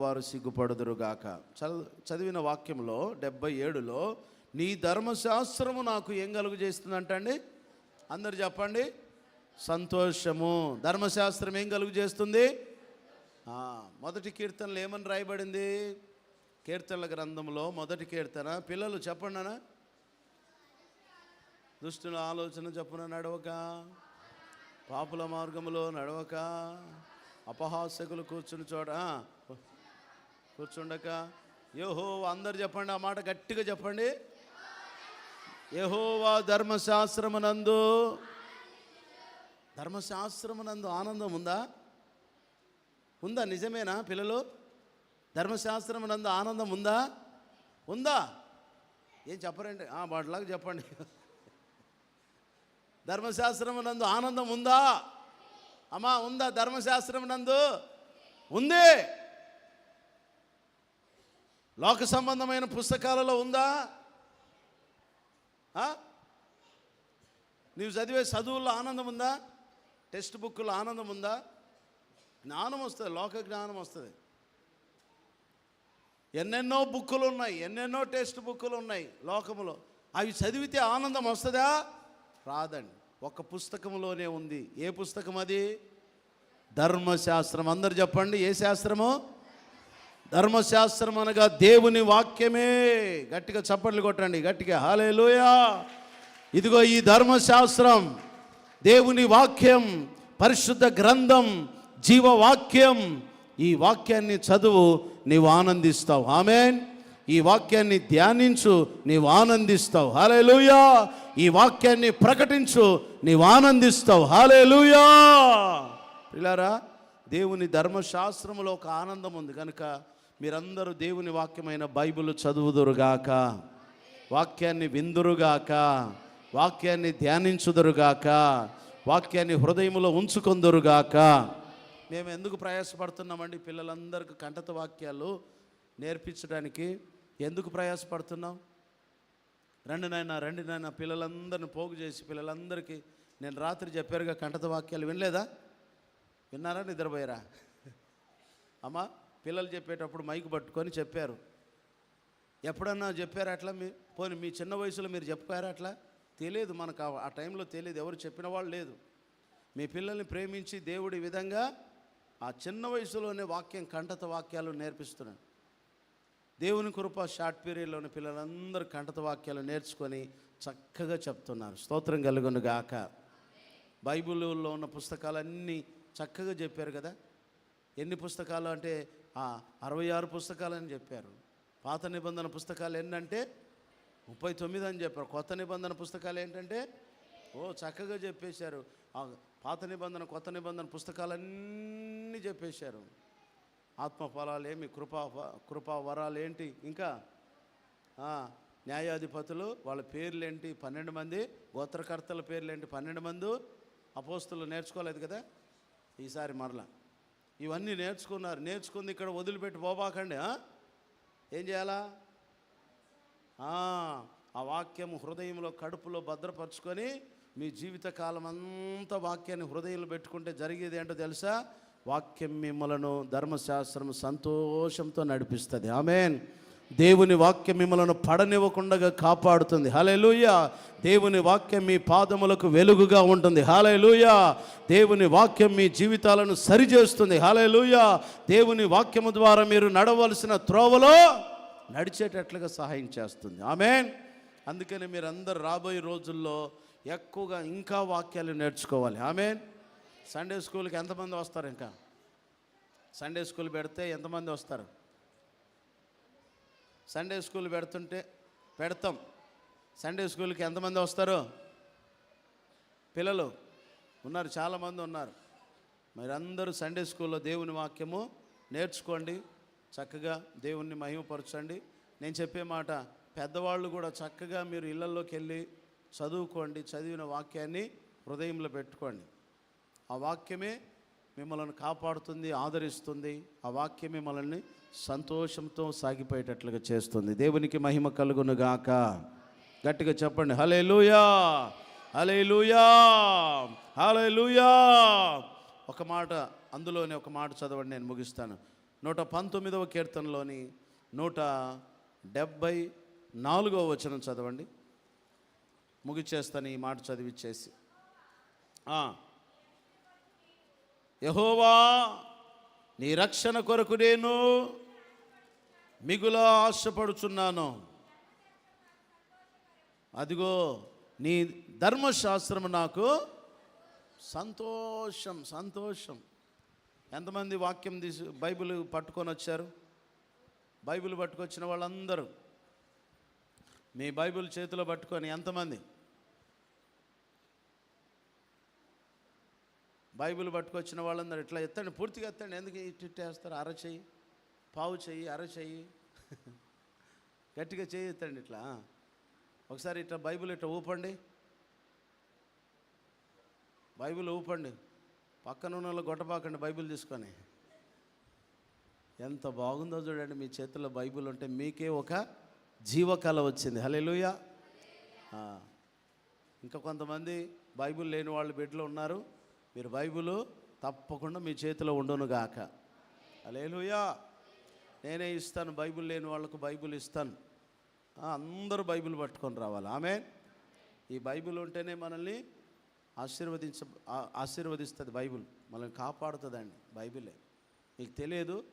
వారు సిగ్గుపడుదురుగాక చదివిన వాక్యంలో డెబ్బై ఏడులో నీ ధర్మశాస్త్రము నాకు ఏం కలుగు చేస్తుందంటండి అందరు చెప్పండి. సంతోషము. ధర్మశాస్త్రం ఏం కలుగు చేస్తుంది మొదటి కీర్తనలు ఏమని రాయబడింది? కీర్తనల గ్రంథంలో మొదటి కీర్తన. పిల్లలు చెప్పండి అన్న దుష్టుల ఆలోచన చెప్పున నడవక పాపుల మార్గములో నడవక అపహాసకులు కూర్చుని చోట కూర్చుండక యహో అందరు చెప్పండి ఆ మాట గట్టిగా చెప్పండి. యహోవా ధర్మశాస్త్రమునందు ధర్మశాస్త్రమునందు ఆనందం ఉందా? ఉందా నిజమేనా పిల్లలు? ధర్మశాస్త్రమునందు ఆనందం ఉందా? ఉందా? ఏం చెప్పరండి? ఆ, వాటిలాగా చెప్పండి. ధర్మశాస్త్రమునందు ఆనందం ఉందా? అమ్మా ఉందా ధర్మశాస్త్రమునందు? ఉంది. లోక సంబంధమైన పుస్తకాలలో ఉందా? నీవు చదివే చదువుల్లో ఆనందం ఉందా? టెక్స్ట్ బుక్లో ఆనందం ఉందా? జ్ఞానం వస్తుంది లోక జ్ఞానం వస్తుంది. ఎన్నెన్నో బుక్కులు ఉన్నాయి ఎన్నెన్నో టెక్స్ట్ బుక్కులు ఉన్నాయి లోకములో. అవి చదివితే ఆనందం వస్తుందా? రాదండి. ఒక పుస్తకంలోనే ఉంది. ఏ పుస్తకం అది? ధర్మశాస్త్రం. అందరు చెప్పండి ఏ శాస్త్రము? ధర్మశాస్త్రం అనగా దేవుని వాక్యమే. గట్టిగా చప్పట్లు కొట్టండి గట్టిగా. హాలేలుయా ఇదిగో ఈ ధర్మశాస్త్రం దేవుని వాక్యం పరిశుద్ధ గ్రంథం జీవవాక్యం. ఈ వాక్యాన్ని చదువు నీవు ఆనందిస్తావు. ఆమెన్. ఈ వాక్యాన్ని ధ్యానించు నీవు ఆనందిస్తావు. హాలేలుయా ఈ వాక్యాన్ని ప్రకటించు నీవు ఆనందిస్తావు. హాలేలుయా పిల్లారా దేవుని ధర్మశాస్త్రంలో ఒక ఆనందం ఉంది. కనుక మీరందరూ దేవుని వాక్యమైన బైబిల్ చదువుదురుగాక. వాక్యాన్ని విందురుగాక. వాక్యాన్ని ధ్యానించుదురుగాక. వాక్యాన్ని హృదయంలో ఉంచుకొందురుగాక. మేము ఎందుకు ప్రయాసపడుతున్నామండి పిల్లలందరికీ కంఠత వాక్యాలు నేర్పించడానికి? ఎందుకు ప్రయాసపడుతున్నాం? రండి నాయన రండి నాయన పిల్లలందరిని పోగు చేసి పిల్లలందరికీ నేను రాత్రి చెప్పారుగా కంటత వాక్యాలు వినలేదా? విన్నారా నిద్రపోయారా? అమ్మా పిల్లలు చెప్పేటప్పుడు మైకు పట్టుకొని చెప్పారు. ఎప్పుడన్నా చెప్పారు అట్లా మీ? పోనీ మీ చిన్న వయసులో మీరు చెప్పారు అట్లా? తెలియదు మనకు ఆ- టైంలో తెలియదు. ఎవరు చెప్పిన వాళ్ళు లేదు. మీ పిల్లల్ని ప్రేమించి దేవుడి విధంగా ఆ చిన్న వయసులోనే వాక్యం కంఠత వాక్యాలు నేర్పిస్తున్నాడు. దేవుని కృప షార్ట్ పీరియడ్లోని పిల్లలందరూ కంఠత వాక్యాలు నేర్చుకొని చక్కగా చెప్తున్నారు. స్తోత్రం కలుగును గాక. బైబిల్లో ఉన్న పుస్తకాలన్నీ చక్కగా చెప్పారు కదా? ఎన్ని పుస్తకాలు అంటే అరవై ఆరు పుస్తకాలని చెప్పారు. పాత నిబంధన పుస్తకాలు ఏంటంటే ముప్పై తొమ్మిది అని చెప్పారు. కొత్త నిబంధన పుస్తకాలు ఏంటంటే? ఓ చక్కగా చెప్పేశారు. ఆ పాత నిబంధన కొత్త నిబంధన పుస్తకాలన్నీ చెప్పేశారు. ఆత్మఫలాలు ఏమి కృపా కృపా వరాలు ఏంటి? ఇంకా? న్యాయాధిపతులు వాళ్ళ పేర్లు ఏంటి పన్నెండు మంది. గోత్రకర్తల పేర్లు ఏంటి పన్నెండు మంది. అపోస్తులు నేర్చుకోలేదు కదా? ఈసారి మరలా. ఇవన్నీ నేర్చుకున్నారు. నేర్చుకుంది ఇక్కడ వదిలిపెట్టి పోబాకండి ఏం చేయాలా? ఆ, వాక్యం హృదయంలో కడుపులో భద్రపరుచుకొని మీ జీవితకాలం అంతా వాక్యాన్ని హృదయంలో పెట్టుకుంటే జరిగేది ఏంటో తెలుసా? వాక్యం మిమ్మలను ధర్మశాస్త్రం సంతోషంతో నడిపిస్తుంది. ఆమెన్. దేవుని వాక్యం మిమ్మలను పడనివ్వకుండా కాపాడుతుంది. హలెలూయ దేవుని వాక్యం మీ పాదములకు వెలుగుగా ఉంటుంది. హలెలూయ దేవుని వాక్యం మీ జీవితాలను సరిచేస్తుంది. హలెలూయ దేవుని వాక్యము ద్వారా మీరు నడవలసిన త్రోవలో నడిచేటట్లుగా సహాయం చేస్తుంది. ఆమెన్. అందుకని మీరు అందరు రాబోయే రోజుల్లో ఎక్కువగా ఇంకా వాక్యాలు నేర్చుకోవాలి. ఆమెన్. సండే స్కూల్కి ఎంతమంది వస్తారు ఇంకా? సండే స్కూల్ పెడితే ఎంతమంది వస్తారు? సండే స్కూల్ పెడుతుంటే పెడతాం. సండే స్కూల్కి ఎంతమంది వస్తారు? పిల్లలు ఉన్నారు చాలామంది ఉన్నారు. మీరందరూ సండే స్కూల్లో దేవుని వాక్యము నేర్చుకోండి చక్కగా దేవుణ్ణి మహిమపరచండి. నేను చెప్పే మాట పెద్దవాళ్ళు కూడా చక్కగా మీరు ఇళ్ళలోకి వెళ్ళి చదువుకోండి చదివిన వాక్యాన్ని హృదయంలో పెట్టుకోండి. ఆ వాక్యమే మిమ్మల్ని కాపాడుతుంది ఆదరిస్తుంది. ఆ వాక్యం మిమ్మల్ని సంతోషంతో సాగిపోయేటట్లుగా చేస్తుంది. దేవునికి మహిమ కలుగును గాక. గట్టిగా చెప్పండి. హలే లూయా హలే లూయా హలే లూయా ఒక మాట అందులోనే ఒక మాట చదవండి నేను ముగిస్తాను. నూట పంతొమ్మిదవ కీర్తనలోని నూట డెబ్భై నాలుగవ వచనం చదవండి. ముగిచేస్తాను ఈ మాట చదివిచ్చేసి. యహోవా నీ రక్షణ కొరకు నేను మిగుల ఆశపడుచున్నాను. అదిగో నీ ధర్మశాస్త్రము నాకు సంతోషం సంతోషం. ఎంతమంది వాక్యం తీసి బైబిల్ పట్టుకొని వచ్చారు? బైబిల్ పట్టుకొచ్చిన వాళ్ళందరూ. మీ బైబిల్ చేతిలో పట్టుకొని ఎంతమంది? బైబిల్ పట్టుకొచ్చిన వాళ్ళందరూ ఇట్లా ఎత్తండి పూర్తిగా ఎత్తండి. ఎందుకు ఇటు వేస్తారు? అర చెయ్యి పావు చెయ్యి అర చెయ్యి. గట్టిగా చేయి ఎత్తండి ఇట్లా. ఒకసారి ఇట్లా బైబిల్ ఇట్లా ఊపండి. బైబిల్ ఊపండి. పక్కన ఉన్న వాళ్ళు గొట్టపాకండి బైబిల్ తీసుకొని. ఎంత బాగుందో చూడండి మీ చేతిలో బైబిల్ ఉంటే మీకే ఒక జీవకళ వచ్చింది. హలెలుయా ఇంకా కొంతమంది బైబిల్ లేని వాళ్ళు బెడ్లో ఉన్నారు. మీరు బైబిల్ తప్పకుండా మీ చేతిలో ఉండును గాక. నేనే ఇస్తాను బైబిల్ లేని వాళ్ళకు బైబిల్ ఇస్తాను. అందరూ బైబిల్ పట్టుకొని రావాలి. ఆమె ఈ బైబిల్ ఉంటేనే మనల్ని ఆశీర్వదించ ఆశీర్వదిస్తుంది బైబిల్. మనల్ని కాపాడుతుందండి బైబిలే. మీకు తెలియదు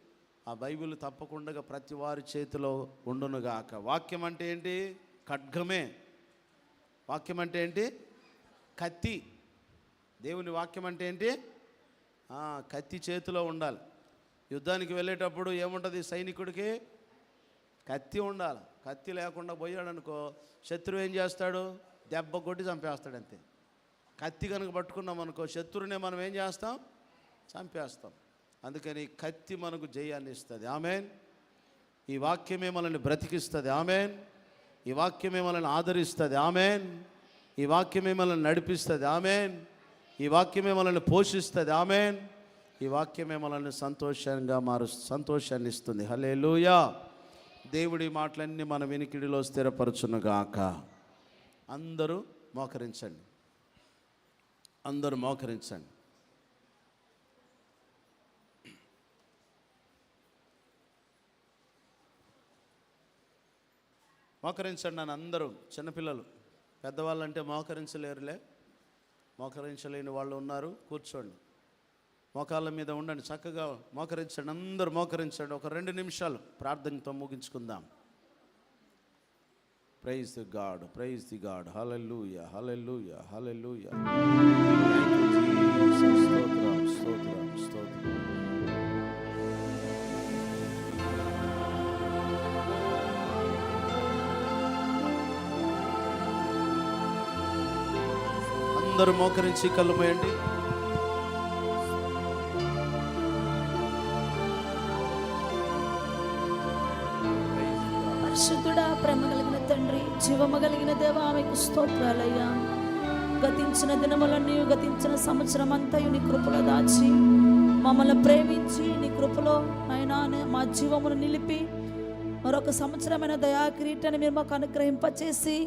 ఆ బైబిల్ తప్పకుండా ప్రతి వారి చేతిలో ఉండునుగాక వాక్యం అంటే ఏంటి? ఖడ్గమే. వాక్యం అంటే ఏంటి? కత్తి. దేవుని వాక్యం అంటే ఏంటి? కత్తి చేతిలో ఉండాలి. యుద్ధానికి వెళ్ళేటప్పుడు ఏముంటుంది సైనికుడికి? కత్తి ఉండాలి. కత్తి లేకుండా పోయాడనుకో శత్రువు ఏం చేస్తాడు? దెబ్బ కొట్టి చంపేస్తాడు అంతే. కత్తి కనుక పట్టుకున్నాం అనుకో శత్రువునే మనం ఏం చేస్తాం? చంపేస్తాం. అందుకని కత్తి మనకు జయాన్ని ఇస్తుంది. ఆమెన్. ఈ వాక్యమే మనల్ని బ్రతికిస్తుంది. ఆమెన్. ఈ వాక్యమే మనల్ని ఆదరిస్తుంది. ఆమెన్. ఈ వాక్యమే మనల్ని నడిపిస్తుంది. ఆమెన్. ఈ వాక్యమే మనల్ని పోషిస్తుంది. ఆమెన్. ఈ వాక్యమే మనల్ని సంతోషంగా మారు సంతోషాన్ని ఇస్తుంది. హలే లూయా దేవుడి మాటలన్నీ మన వినికిడిలో స్థిరపరచునుగాక. అందరూ మోకరించండి. అందరూ మోకరించండి. మోకరించండి నన్ను అందరూ చిన్నపిల్లలు. పెద్దవాళ్ళంటే మోకరించలేరులే. మోకరించలేని వాళ్ళు ఉన్నారు. కూర్చోండి. మోకాళ్ళ మీద ఉండండి. చక్కగా మోకరించండి. అందరూ మోకరించండి. ఒక రెండు నిమిషాలు ప్రార్థనతో ముగించుకుందాం. Praise the god praise the god hallelujah hallelujah hallelujah స్తోత్రం స్తోత్రం స్తోత్రం. అందరూ మోకరించి కళ్ళు పరిశుద్ధుడా ప్రేమ కలిగిన తండ్రి జీవము కలిగిన దేవ ఆమెకు స్తోత్రాలయ్యా. గతించిన దినములన్నీ గతించిన సంవత్సరం అంతా నీ కృపలో దాచి మమ్మల్ని ప్రేమించి నీ కృపలో నైనా మా జీవమును నిలిపి మరొక సంవత్సరమైన దయాకిరీటాన్ని మీరు మాకు అనుగ్రహింపచేసి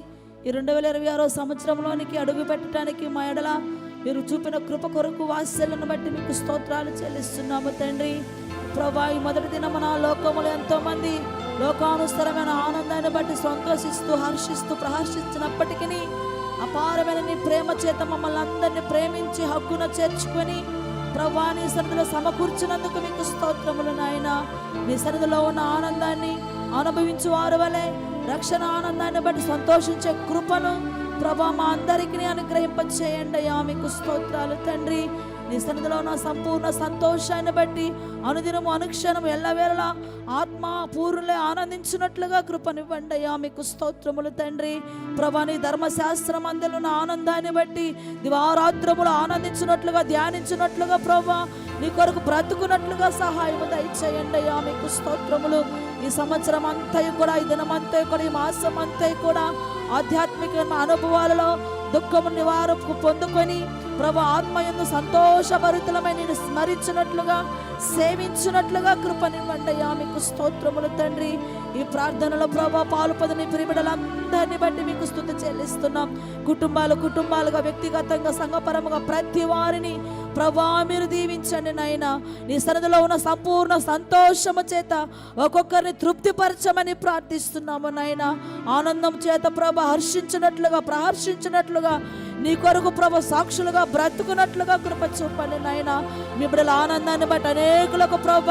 ఈ రెండు వేల ఇరవై ఆరో సంవత్సరంలోనికి అడుగు పెట్టడానికి మా ఎడల మీరు చూపిన కృప కొరకు వాత్సల్యను బట్టి మీకు స్తోత్రాలు చెల్లిస్తున్నాము తండ్రి. ప్రభా ఈ మొదటి దినమున లోకములో ఎంతో మంది లోకానుసరమైన ఆనందాన్ని బట్టి సంతోషిస్తూ హర్షిస్తూ ప్రహర్షించినప్పటికీ అపారమైన నీ ప్రేమ చేత మమ్మల్ని అందరినీ ప్రేమించి హక్కున చేర్చుకొని ప్రభాని సన్నిధిలో సమకూర్చినందుకు మీకు స్తోత్రములు నాయన. మీ సన్నిధిలో ఉన్న ఆనందాన్ని అనుభవించు వారు వలె రక్షణ ఆనందాన్ని బట్టి సంతోషించే కృపను ప్రభా మా అందరికీ అనుగ్రహింపచేయండి అయ్యా. మీకు స్తోత్రాలు తండ్రి. నీ సన్నిధిలో ఉన్న సంపూర్ణ సంతోషాన్ని బట్టి అనుదినము అనుక్షణము ఎల్లవేళలా ఆత్మ పూర్ణలే ఆనందించినట్లుగా కృపనివ్వండి అయ్యా. మీకు స్తోత్రములు తండ్రి. ప్రభా నీ ధర్మశాస్త్రం అందులో ఉన్న ఆనందాన్ని బట్టి దివారాత్రములు ఆనందించినట్లుగా ధ్యానించినట్లుగా ప్రభా నీ కొరకు బ్రతుకున్నట్లుగా సహాయం దయచేయండి అయ్యా. మీకు స్తోత్రములు. ఈ సంవత్సరం అంతా కూడా ఈ దినమంతా కూడా ఈ మాసం అంతా కూడా ఆధ్యాత్మిక అనుభవాలలో దుఃఖము నివారకు పొందుకొని ప్రభు ఆత్మయందు సంతోషభరితులమై నేను స్మరించినట్లుగా సేవించినట్లుగా కృపనివ్వండి అయ్యా. మీకు స్తోత్రములు తండ్రి. ఈ ప్రార్థనలో ప్రభా పాలుపదని ప్రిమిడలందరినీ బట్టి మీకు స్థుతి చెల్లిస్తున్నాం. కుటుంబాలు కుటుంబాలుగా వ్యక్తిగతంగా సంఘపరముగా ప్రతి వారిని ప్రభా మీరు దీవించండి నాయన. నీ సన్నిధిలో ఉన్న సంపూర్ణ సంతోషము చేత ఒక్కొక్కరిని తృప్తిపరచమని ప్రార్థిస్తున్నాము నాయన. ఆనందం చేత ప్రభ హర్షించినట్లుగా ప్రహర్షించినట్లుగా నీ కొరకు ప్రభ సాక్షులుగా బ్రతుకున్నట్లుగా కృప చూపండి నాయన. మీ బిడ్డల ఆనందాన్ని బట్టి అనేకులకు ప్రభ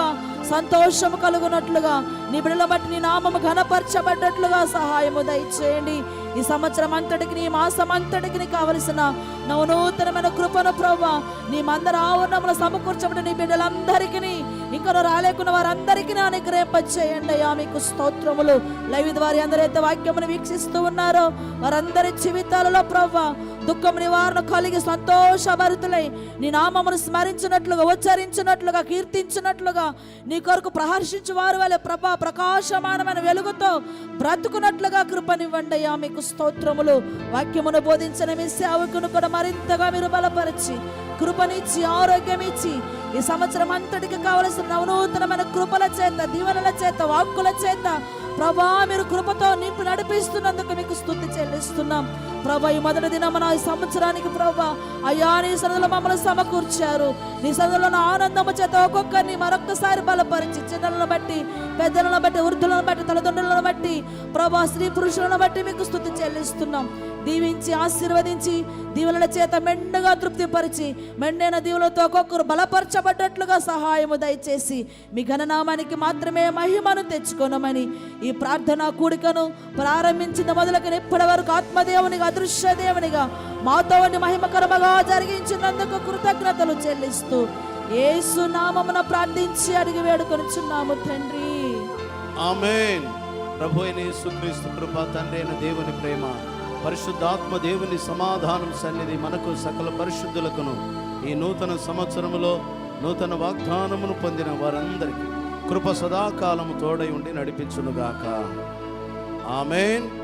సంతోషము కలుగునట్లుగా నీ బిడ్డల బట్టి నీ నామము ఘనపరచబడ్డట్లుగా సహాయము దయచేయండి. ఈ సంవత్సరం అంతటికి నీ మాసం అంతటికి నీకు కావలసిన నవనూతనమైన కృపను ప్రభా నీ మందర ఆవరణములు సమకూర్చబడి నీ బిడ్డలందరికీ ఇంకా రాలేకున్న వారందరికీ అనుగ్రహింపచేయండి. అయ్యా మీకు స్తోత్రములు. లైవ్ వారి అందరైతే వాక్యమును వీక్షిస్తూ ఉన్నారో. వారందరి జీవితాలలో ప్రభా దుఃఖం నివారణ కలిగి సంతోషభరితులై నీ నామమును స్మరించినట్లుగా ఉచ్చరించినట్లుగా కీర్తించినట్లుగా నీ కొరకు ప్రహర్షించు వారు వాళ్ళ ప్రభా ప్రకాశమానమైన వెలుగుతో బ్రతుకున్నట్లుగా కృపనివ్వండి. అయ్యా మీకు స్తోత్రములు. వాక్యమును బోధించిన మీ సేవకును కూడా మరింతగా మీరు బలపరిచి కృపనిచ్చి ఆరోగ్యం ఇచ్చి ఈ సంవత్సరం అంతటికి కావలసిన నవనూతనమైన కృపల చేత దీవెనల చేత వాక్కుల చేత ప్రభా మీరు కృపతో నింపి నడిపిస్తున్నందుకు మీకు స్థుతి చెల్లిస్తున్నాం. ప్రభా ఈ మొదటి దినమున ఈ సంవత్సరానికి ప్రభా అయ్యా నీ సన్నిధిలో మమ్మల్ని సమకూర్చారు. నీ సన్నిధిలో ఆనందము చేత ఒక్కొక్కరిని మరొక్కసారి బలపరిచి చిన్నలను బట్టి పెద్దలను బట్టి వృద్ధులను బట్టి తల్లిదండ్రులను బట్టి ప్రభా స్త్రీ పురుషులను బట్టి మీకు స్థుతి చెల్లిస్తున్నాం. దీవించి ఆశీర్వదించి దీవుల చేత మెండుగా తృప్తిపరిచి మెండైన దీవులతో ఒక్కొక్కరు బలపరచబడ్డట్లుగా సహాయము దయచేసి మీ ఘననామానికి మాత్రమే మహిమను తెచ్చుకోనమని ఈ ప్రార్థన కూడికను ప్రారంభించిన మొదలుకొని ఇప్పటి వరకు ఆత్మదేవునిగా అదృశ్య దేవునిగా. మాతో మహిమకరముగా జరిగించినందుకు కృతజ్ఞతలు చెల్లిస్తూ ఏసు నామమున ప్రార్థించి అడిగి వేడుకొనిచున్నాము తండ్రి. ఆమెన్. ప్రభు అయిన యేసుక్రీస్తు కృప తండ్రి అయిన దేవుని ప్రేమ పరిశుద్ధాత్మ దేవుని సమాధానం సన్నిధి మనకు సకల పరిశుద్ధులకును ఈ నూతన సంవత్సరములో నూతన వాగ్దానమును పొందిన వారందరికీ కృప సదాకాలము తోడై ఉండి నడిపించునుగాక. ఆమెన్.